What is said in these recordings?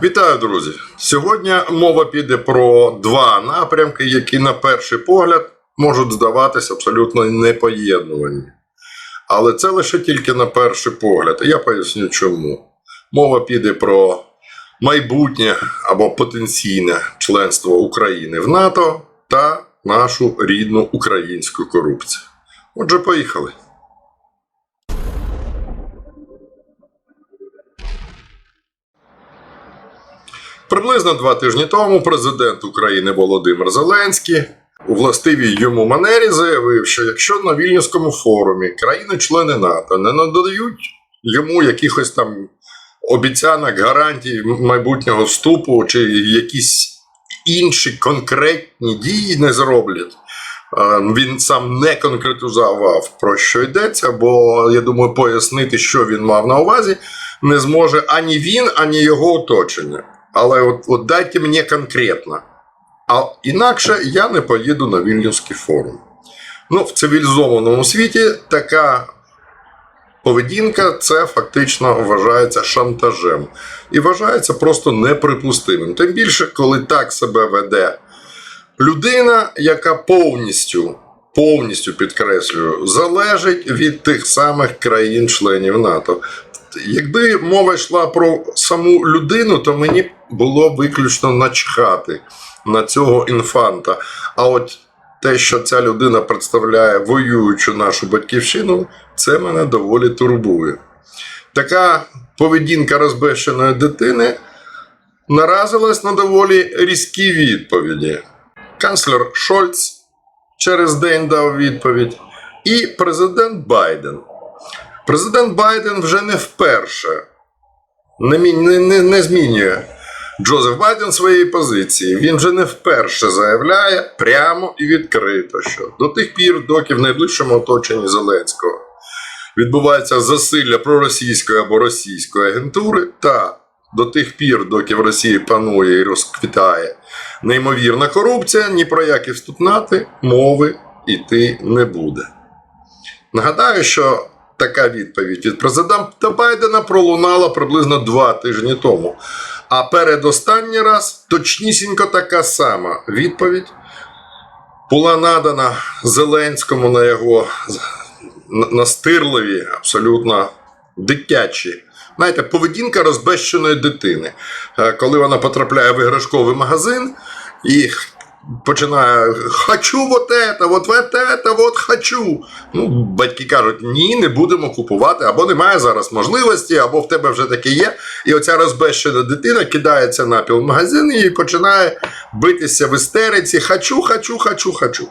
Вітаю, друзі! Сьогодні мова піде про два напрямки, які на перший погляд можуть здаватися абсолютно непоєднувані. Але це лише тільки на перший погляд. Я поясню чому. Мова піде про майбутнє або потенційне членство України в НАТО та нашу рідну українську корупцію. Отже, поїхали. Приблизно два тижні тому президент України Володимир Зеленський у властивій йому манері заявив, що якщо на Вільнюському форумі країни-члени НАТО не надають йому якихось там обіцянок, гарантій майбутнього вступу чи якісь інші конкретні дії не зроблять. Він сам не конкретизував про що йдеться, бо я думаю, пояснити, що він мав на увазі, не зможе ані він, ані його оточення. Але от, от дайте мені конкретно. А інакше я не поїду на Вільнюський форум. Ну, в цивілізованому світі така поведінка це фактично вважається шантажем і вважається просто неприпустимим. Тим більше, коли так себе веде людина, яка повністю, повністю підкреслюю, залежить від тих самих країн-членів НАТО. Якби мова йшла про саму людину, то мені було виключно начхати на цього інфанта. А от те, що ця людина представляє воюючу нашу батьківщину, це мене доволі турбує. Така поведінка розбещеної дитини наразилась на доволі різкі відповіді. Канцлер Шольц через день дав відповідь, і президент Байден. Президент Байден вже не вперше не, не, не, не змінює Джозеф Байден своєї позиції. Він вже не вперше заявляє прямо і відкрито, що до тих пір, доки в найближчому оточенні Зеленського відбувається засилля проросійської або російської агентури, та до тих пір, доки в Росії панує і розквітає неймовірна корупція, ні про які вступнати мови йти не буде. Нагадаю, що така відповідь від президента Байдена пролунала приблизно два тижні тому. А передостанній раз точнісінько така сама відповідь була надана Зеленському на його настирливі, абсолютно дитячі. Знаєте, поведінка розбещеної дитини. Е, Коли вона потрапляє в іграшковий магазин і починає хочу вот это, вот это, вот хочу. Ну, батьки кажуть, ні, не будемо купувати, або немає зараз можливості, або в тебе вже таке є. І оця розбещена дитина кидається на пів магазин і починає битися в істериці. Хочу, хочу, хочу, хочу.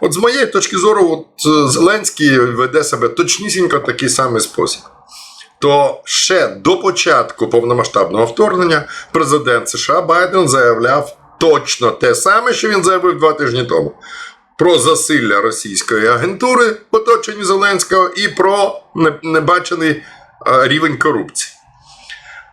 От з моєї точки зору, от е, Зеленський веде себе точнісінько в такий самий спосіб. То ще до початку повномасштабного вторгнення президент США Байден заявляв точно те саме, що він заявив два тижні тому. Про засилля російської агентури в оточенні Зеленського і про небачений е, рівень корупції.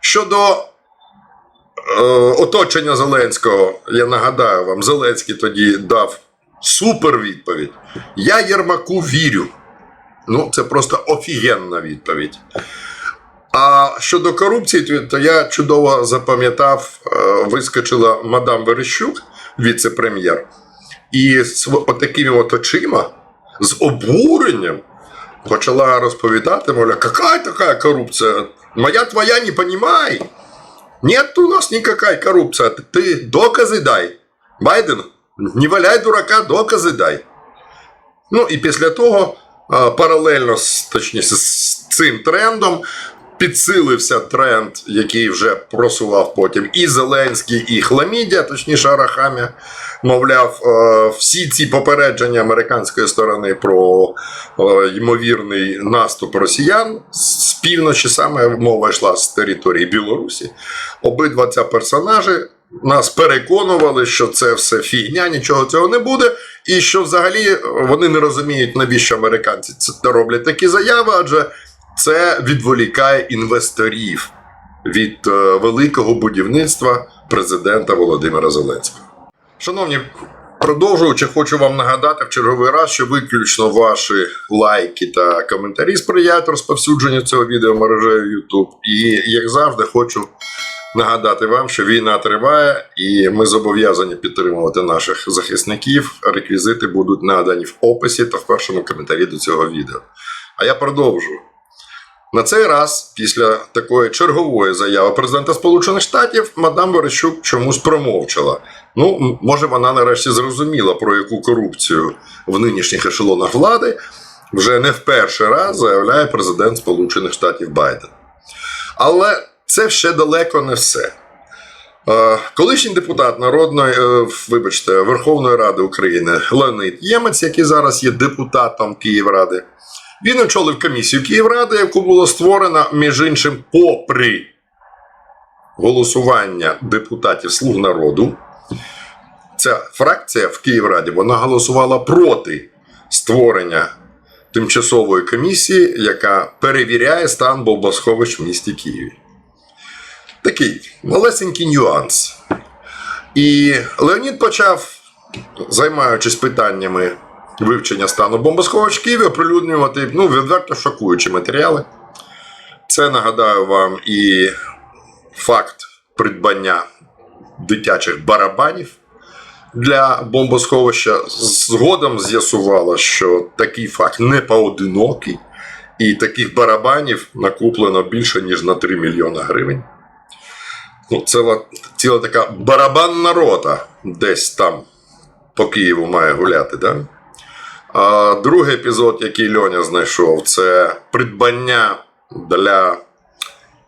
Щодо е, оточення Зеленського, я нагадаю вам, Зеленський тоді дав супер відповідь. Я Єрмаку вірю. Ну, це просто офігенна відповідь. А щодо корупції, то- я чудово запам'ятав, е, вискочила мадам Верещук, віце-прем'єр, і з отакими от очима, з обуренням, почала розповідати, мовляв, яка така корупція? Моя твоя не понімай. Нет у нас никакой коррупции. Ты докази дай. Байден, не валяй дурака, докази дай. Ну і після того, паралельно точніше, з цим трендом, підсилився тренд, який вже просував потім і Зеленський, і Хламідія, точніше Арахамія. Мовляв, е, всі ці попередження американської сторони про е, ймовірний наступ росіян з півночі саме мова йшла з території Білорусі. Обидва ці персонажі нас переконували, що це все фігня, нічого цього не буде, і що взагалі вони не розуміють, навіщо американці це роблять такі заяви, адже це відволікає інвесторів від е, великого будівництва президента Володимира Зеленського. Шановні, продовжуючи, хочу вам нагадати в черговий раз, що виключно ваші лайки та коментарі сприяють розповсюдженню цього відео мережею YouTube. І як завжди, хочу нагадати вам, що війна триває, і ми зобов'язані підтримувати наших захисників. Реквізити будуть надані в описі та в першому коментарі до цього відео. А я продовжую. На цей раз, після такої чергової заяви президента Сполучених Штатів, мадам Верещук чомусь промовчала. Ну, може, вона нарешті зрозуміла, про яку корупцію в нинішніх ешелонах влади вже не в перший раз заявляє президент Сполучених Штатів Байден. Але це ще далеко не все. Е, Колишній депутат народної, е, вибачте, Верховної Ради України Леонид Ємець, який зараз є депутатом Київради, він очолив комісію Київради, яку було створено, між іншим, попри голосування депутатів Слуг народу. Ця фракція в Київраді вона голосувала проти створення тимчасової комісії, яка перевіряє стан бомбосховищ в місті Києві. Такий малесенький нюанс. І Леонід почав, займаючись питаннями вивчення стану бомбосховищ Києві, оприлюднювати ну, відверто шокуючі матеріали. Це нагадаю вам і факт придбання дитячих барабанів для бомбосховища. Згодом з'ясувало, що такий факт не поодинокий, і таких барабанів накуплено більше, ніж на 3 мільйони гривень. Ну, ціла, ціла така барабанна рота десь там по Києву має гуляти. Да? Другий епізод, який Льоня знайшов, це придбання для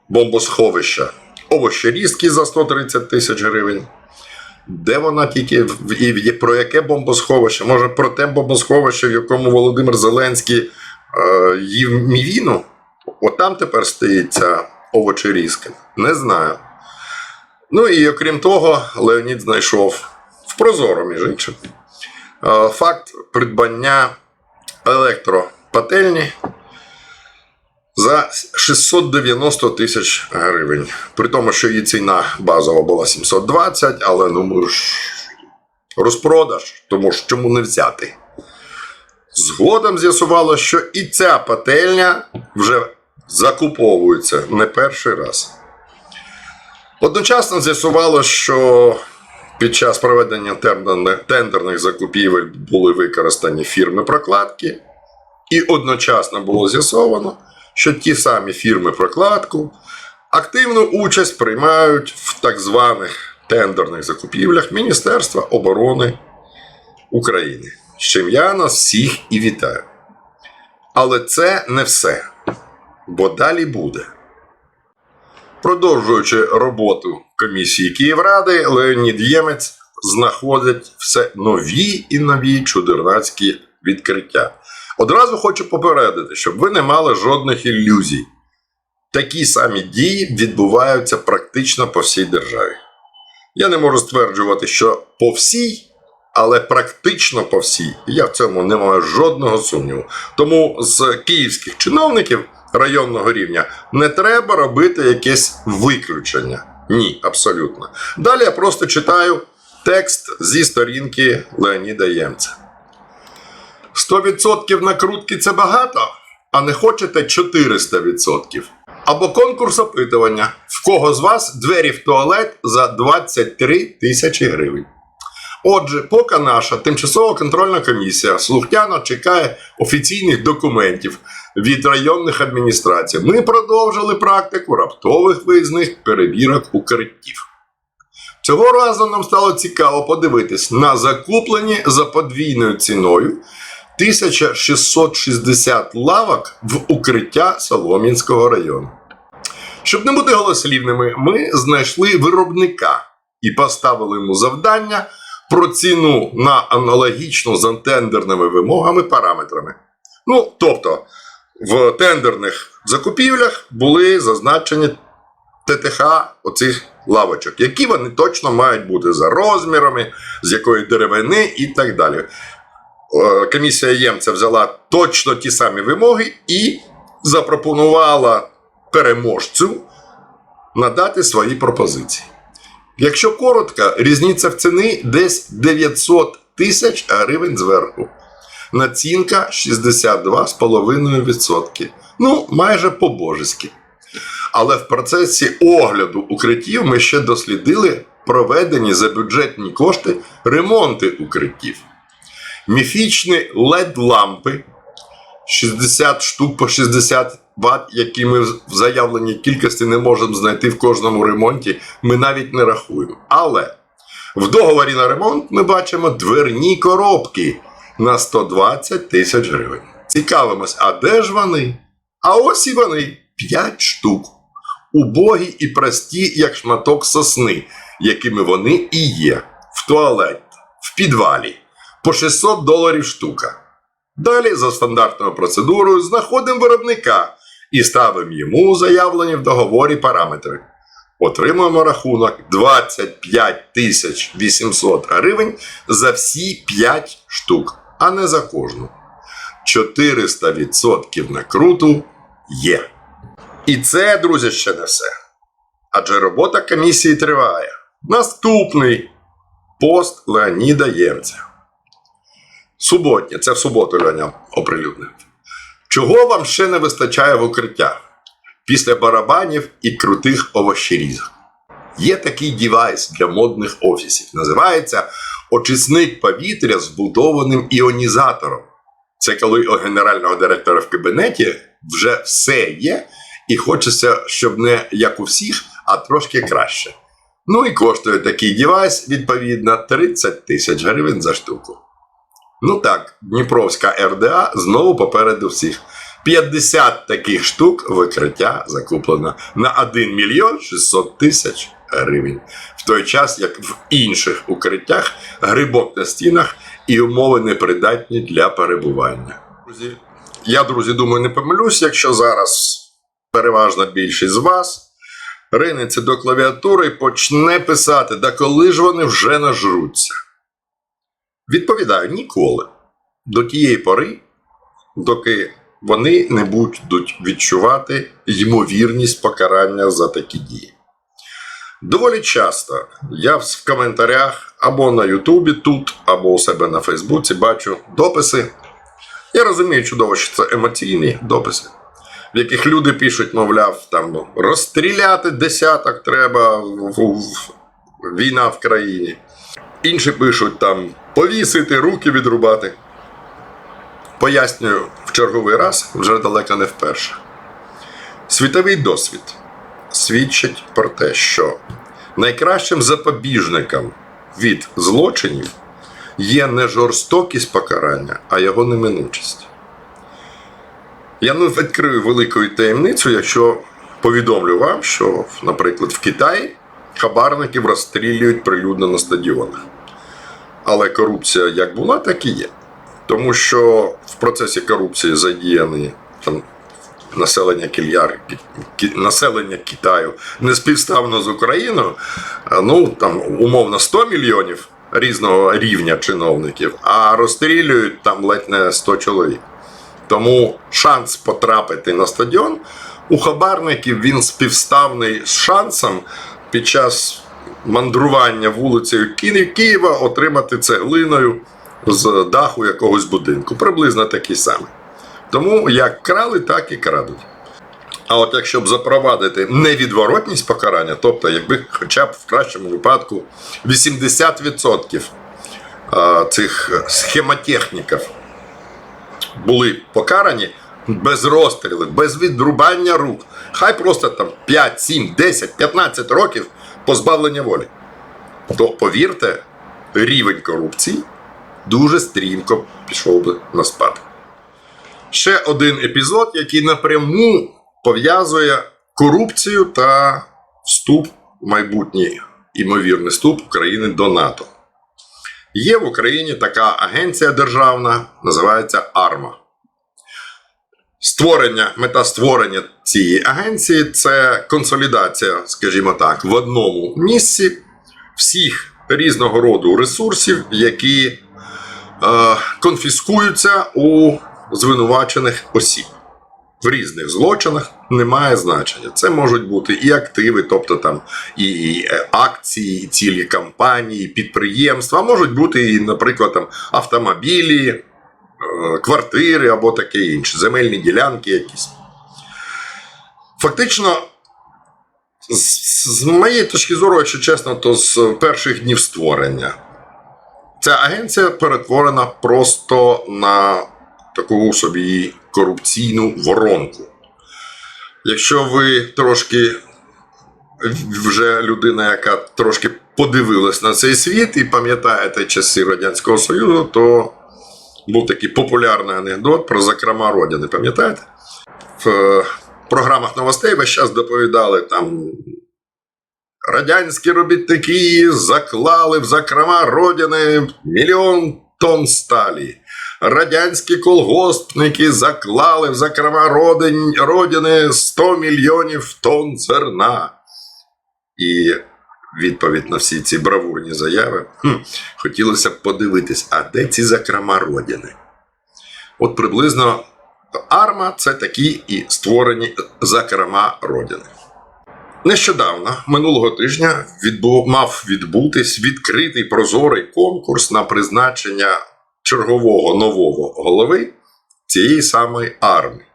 бомбосховища овощерізки за 130 тисяч гривень. Де вона тільки і про яке бомбосховище? Може, про те бомбосховище, в якому Володимир Зеленський е, їв мівіну? От там тепер стоїть ця овочерізка. Не знаю. Ну і окрім того, Леонід знайшов в Прозоро, між іншим, факт придбання електропательні за 690 тисяч гривень. При тому, що її ціна базова була 720, але ну ми ж розпродаж, тому ж чому не взяти. Згодом з'ясувало, що і ця пательня вже закуповується не перший раз. Одночасно з'ясувало, що під час проведення тендерних, закупівель були використані фірми прокладки, і одночасно було з'ясовано, що ті самі фірми прокладку активну участь приймають в так званих тендерних закупівлях Міністерства оборони України. З чим я нас всіх і вітаю. Але це не все, бо далі буде. Продовжуючи роботу комісії Київради, Леонід Ємець знаходить все нові і нові чудернацькі відкриття. Одразу хочу попередити, щоб ви не мали жодних ілюзій. Такі самі дії відбуваються практично по всій державі. Я не можу стверджувати, що по всій, але практично по всій. Я в цьому не маю жодного сумніву. Тому з київських чиновників районного рівня не треба робити якесь виключення. Ні, абсолютно. Далі я просто читаю текст зі сторінки Леоніда Ємця. 100% накрутки це багато, а не хочете 400%. Або конкурс опитування. В кого з вас двері в туалет за 23 тисячі гривень. Отже, поки наша тимчасова контрольна комісія слухняно чекає офіційних документів від районних адміністрацій, ми продовжили практику раптових виїзних перевірок укриттів. Цього разу нам стало цікаво подивитись на закуплені за подвійною ціною 1660 лавок в укриття Солом'янського району. Щоб не бути голослівними, ми знайшли виробника і поставили йому завдання про ціну на аналогічну з тендерними вимогами параметрами. Ну, тобто, в тендерних закупівлях були зазначені ТТХ оцих лавочок, які вони точно мають бути за розмірами, з якої деревини і так далі. Е, Комісія Ємця взяла точно ті самі вимоги і запропонувала переможцю надати свої пропозиції. Якщо коротко, різниця в ціні десь 900 тисяч гривень зверху. Націнка 62,5%. Ну, майже по-божески. Але в процесі огляду укриттів ми ще дослідили проведені за бюджетні кошти ремонти укриттів. Міфічні LED-лампи 60 штук по 60 Вт, які ми в заявленій кількості не можемо знайти в кожному ремонті, ми навіть не рахуємо. Але в договорі на ремонт ми бачимо дверні коробки на 120 тисяч гривень. Цікавимось, а де ж вони? А ось і вони 5 штук. Убогі і прості, як шматок сосни, якими вони і є. В туалеті, в підвалі, по 600 доларів штука. Далі, за стандартною процедурою, знаходимо виробника і ставимо йому заявлені в договорі параметри. Отримуємо рахунок 25 тисяч 800 гривень за всі 5 штук, а не за кожну. 400% накруту є. І це, друзі, ще не все. Адже робота комісії триває. Наступний пост Леоніда Ємця. Суботня, це в суботу Леоня оприлюднив. Чого вам ще не вистачає в укриття? Після барабанів і крутих овощерізок. Є такий девайс для модних офісів. Називається очисник повітря з вбудованим іонізатором. Це коли у генерального директора в кабінеті вже все є, і хочеться, щоб не як у всіх, а трошки краще. Ну і коштує такий девайс, відповідно, 30 тисяч гривень за штуку. Ну так, Дніпровська РДА знову попереду всіх. 50 таких штук викриття закуплено на 1 мільйон 600 тисяч гривень. В той час, як в інших укриттях грибок на стінах і умови непридатні для перебування. Друзі, я, друзі, думаю, не помилюсь, якщо зараз переважна більшість з вас ринеться до клавіатури і почне писати, да коли ж вони вже нажруться. Відповідаю, ніколи. До тієї пори, доки вони не будуть відчувати ймовірність покарання за такі дії. Доволі часто я в коментарях або на Ютубі тут, або у себе на Фейсбуці бачу дописи. Я розумію чудово, що це емоційні дописи, в яких люди пишуть, мовляв, там розстріляти десяток треба війна в країні. Інші пишуть там повісити, руки відрубати. Пояснюю в черговий раз, вже далеко не вперше. Світовий досвід свідчить про те, що найкращим запобіжником від злочинів є не жорстокість покарання, а його неминучість. Я не відкрию великою таємницю, якщо повідомлю вам, що, наприклад, в Китаї хабарників розстрілюють прилюдно на стадіонах. Але корупція як була, так і є. Тому що в процесі корупції задіяні там, населення Кільяр, Кі- населення Китаю неспівставно з Україною, ну там умовно 100 мільйонів різного рівня чиновників, а розстрілюють там ледь не 100 чоловік. Тому шанс потрапити на стадіон у хабарників він співставний з шансом під час мандрування вулицею Ки- Києва отримати цеглиною з даху якогось будинку. Приблизно такий самий. Тому як крали, так і крадуть. А от якщо б запровадити невідворотність покарання, тобто, якби хоча б в кращому випадку 80% цих схемотехніків були покарані без розстрілів, без відрубання рук, хай просто там 5, 7, 10, 15 років позбавлення волі, то повірте, рівень корупції дуже стрімко пішов би на спад. Ще один епізод, який напряму пов'язує корупцію та вступ в майбутній імовірний вступ України до НАТО. Є в Україні така агенція державна, називається АРМА. Створення, мета створення цієї агенції це консолідація, скажімо так, в одному місці всіх різного роду ресурсів, які е, конфіскуються у звинувачених осіб. В різних злочинах немає значення. Це можуть бути і активи, тобто там і, е, акції, і цілі компанії, підприємства, можуть бути і, наприклад, там автомобілі, е, квартири або таке інше, земельні ділянки якісь. Фактично, з моєї точки зору, якщо чесно, то з перших днів створення ця агенція перетворена просто на таку собі корупційну воронку. Якщо ви трошки вже людина, яка трошки подивилась на цей світ і пам'ятаєте часи Радянського Союзу, то був такий популярний анекдот про закрома родини. Пам'ятаєте? В е, програмах новостей весь час доповідали там. Радянські робітники заклали в закрома родини мільйон тонн сталі. Радянські колгоспники заклали в закрома родини 100 мільйонів тонн зерна. І відповідь на всі ці бравурні заяви. Хм, хотілося б подивитись, а де ці закрома родини? От приблизно арма це такі і створені закрома родини. Нещодавно, минулого тижня, відбу... мав відбутись відкритий прозорий конкурс на призначення чергового нового голови цієї самої армії.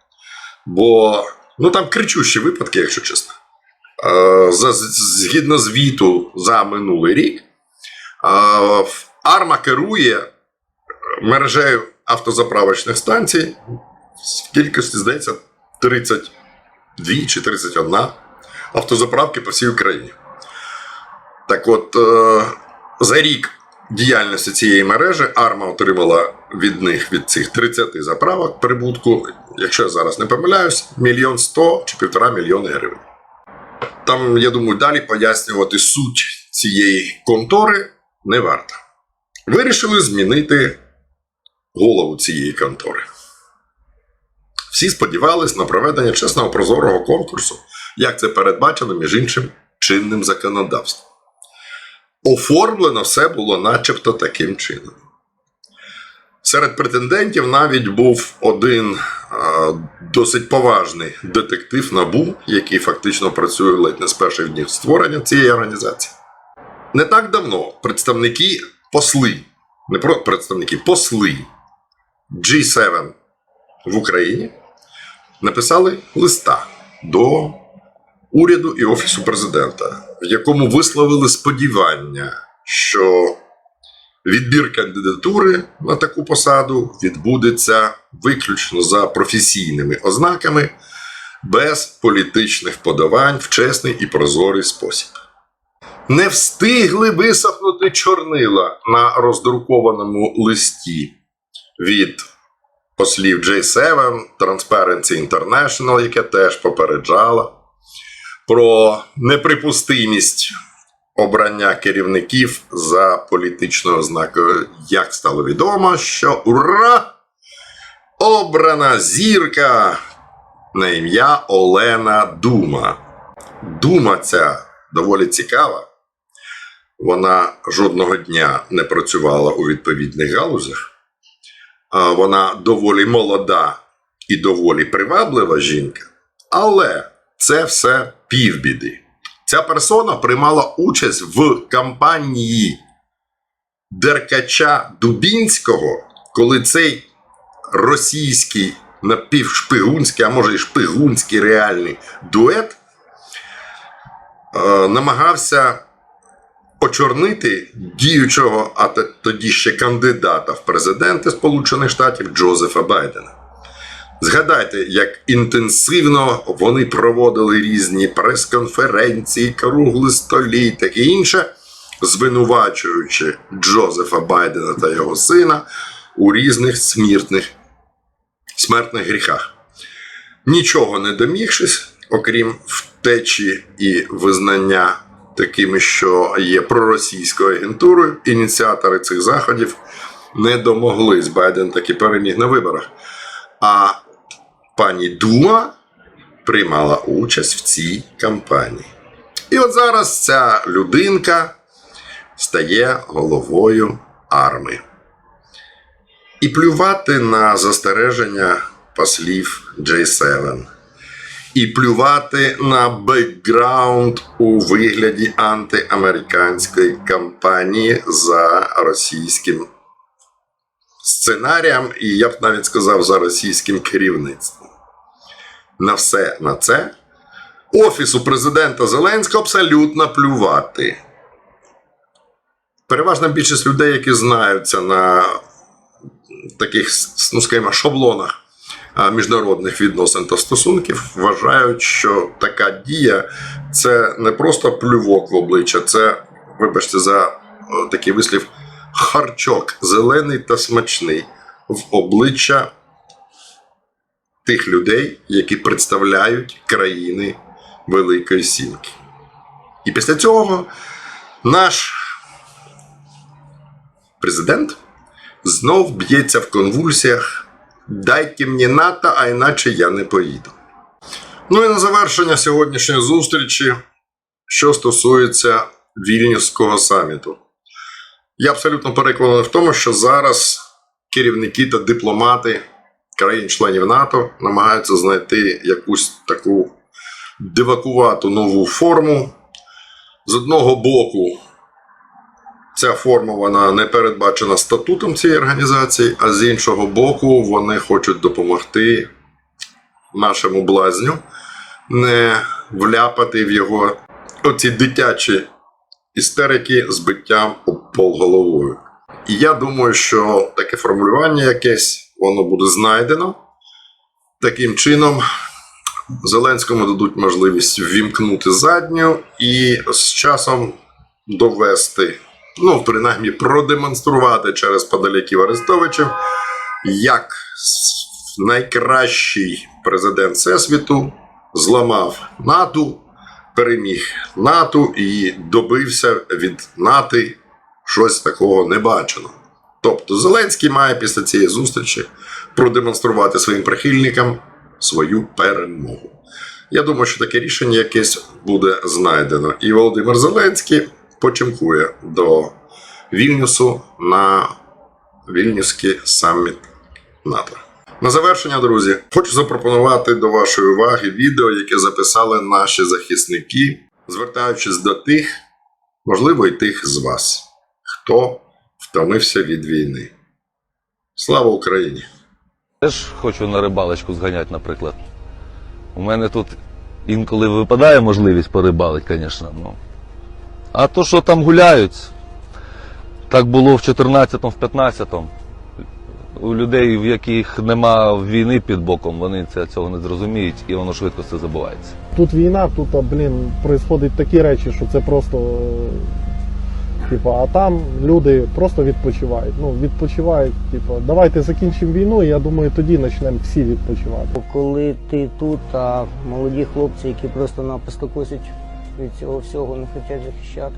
Бо ну там кричущі випадки, якщо чесно. Е, згідно звіту за минулий рік, е, арма керує мережею автозаправочних станцій в кількості, здається, 32 чи 31 автозаправки по всій Україні. Так от, е, за рік діяльності цієї мережі Арма отримала від них від цих 30 заправок прибутку, якщо я зараз не помиляюсь, мільйон сто чи півтора мільйони гривень. Там, я думаю, далі пояснювати суть цієї контори не варто. Вирішили змінити голову цієї контори. Всі сподівались на проведення чесного прозорого конкурсу, як це передбачено, між іншим, чинним законодавством. Оформлено все було начебто таким чином. Серед претендентів навіть був один а, досить поважний детектив НАБУ, який фактично працює ледь не з перших днів створення цієї організації. Не так давно представники посли, не про представники, посли G7 в Україні написали листа до уряду і Офісу президента, в якому висловили сподівання, що відбір кандидатури на таку посаду відбудеться виключно за професійними ознаками, без політичних подавань в чесний і прозорий спосіб. Не встигли висохнути чорнила на роздрукованому листі від послів J7, Transparency International, яке теж попереджало про неприпустимість обрання керівників за політичною ознакою. Як стало відомо, що ура! Обрана зірка на ім'я Олена Дума. Дума ця доволі цікава. Вона жодного дня не працювала у відповідних галузях. Вона доволі молода і доволі приваблива жінка. Але це все півбіди. Ця персона приймала участь в кампанії Деркача Дубінського, коли цей російський напівшпигунський, а може і шпигунський реальний дует е, намагався очорнити діючого, а тоді ще кандидата в президенти Сполучених Штатів Джозефа Байдена. Згадайте, як інтенсивно вони проводили різні прес-конференції, кругли столі таке інше, звинувачуючи Джозефа Байдена та його сина у різних смертних, смертних гріхах. Нічого не домігшись, окрім втечі і визнання такими, що є проросійською агентурою, ініціатори цих заходів не домоглись. Байден таки переміг на виборах. А пані Дума приймала участь в цій кампанії. І от зараз ця людинка стає головою армії. І плювати на застереження послів J7. І плювати на бекграунд у вигляді антиамериканської кампанії за російським сценаріям, і я б навіть сказав за російським керівництвом. На все на це Офісу президента Зеленського абсолютно плювати. Переважна більшість людей, які знаються на таких, ну скажімо, шаблонах міжнародних відносин та стосунків, вважають, що така дія це не просто плювок в обличчя, це, вибачте, за такий вислів, харчок зелений та смачний в обличчя тих людей, які представляють країни Великої Сімки. І після цього наш президент знов б'ється в конвульсіях. Дайте мені НАТО, а іначе я не поїду. Ну і на завершення сьогоднішньої зустрічі, що стосується Вільнюсського саміту. Я абсолютно переконаний в тому, що зараз керівники та дипломати країн-членів НАТО намагаються знайти якусь таку дивакувату нову форму. З одного боку, ця форма вона не передбачена статутом цієї організації, а з іншого боку, вони хочуть допомогти нашому блазню не вляпати в його оці дитячі істерики з биттям об пол. І я думаю, що таке формулювання якесь воно буде знайдено. Таким чином, Зеленському дадуть можливість ввімкнути задню і з часом довести, ну, принаймні, продемонструвати через подаляків Арестовичів, як найкращий президент Всесвіту зламав НАТО, переміг НАТО і добився від НАТО щось такого небаченого. Тобто Зеленський має після цієї зустрічі продемонструвати своїм прихильникам свою перемогу. Я думаю, що таке рішення якесь буде знайдено. І Володимир Зеленський почимкує до Вільнюсу на Вільнюський саміт НАТО. На завершення, друзі, хочу запропонувати до вашої уваги відео, яке записали наші захисники, звертаючись до тих, можливо, і тих з вас, хто втомився від війни. Слава Україні! Теж хочу на рибалочку зганяти, наприклад. У мене тут інколи випадає можливість порибалити, звісно. Ну. А то, що там гуляють, так було в 14-му, в 15-му. У людей, в яких нема війни під боком, вони це, цього не зрозуміють і воно швидко це забувається. Тут війна, тут, блін, происходять такі речі, що це просто. Типу, а там люди просто відпочивають. Ну, відпочивають, типу, давайте закінчимо війну, і я думаю, тоді почнемо всі відпочивати. Коли ти тут, а молоді хлопці, які просто-напросто косять від цього всього, не хочуть захищати.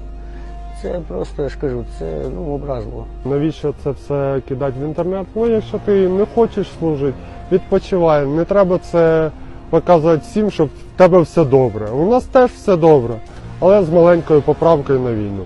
Це просто, я ж кажу, це ну, образливо. Навіщо це все кидати в інтернет? Ну, якщо ти не хочеш служити, відпочивай. Не треба це показувати всім, щоб в тебе все добре. У нас теж все добре, але з маленькою поправкою на війну.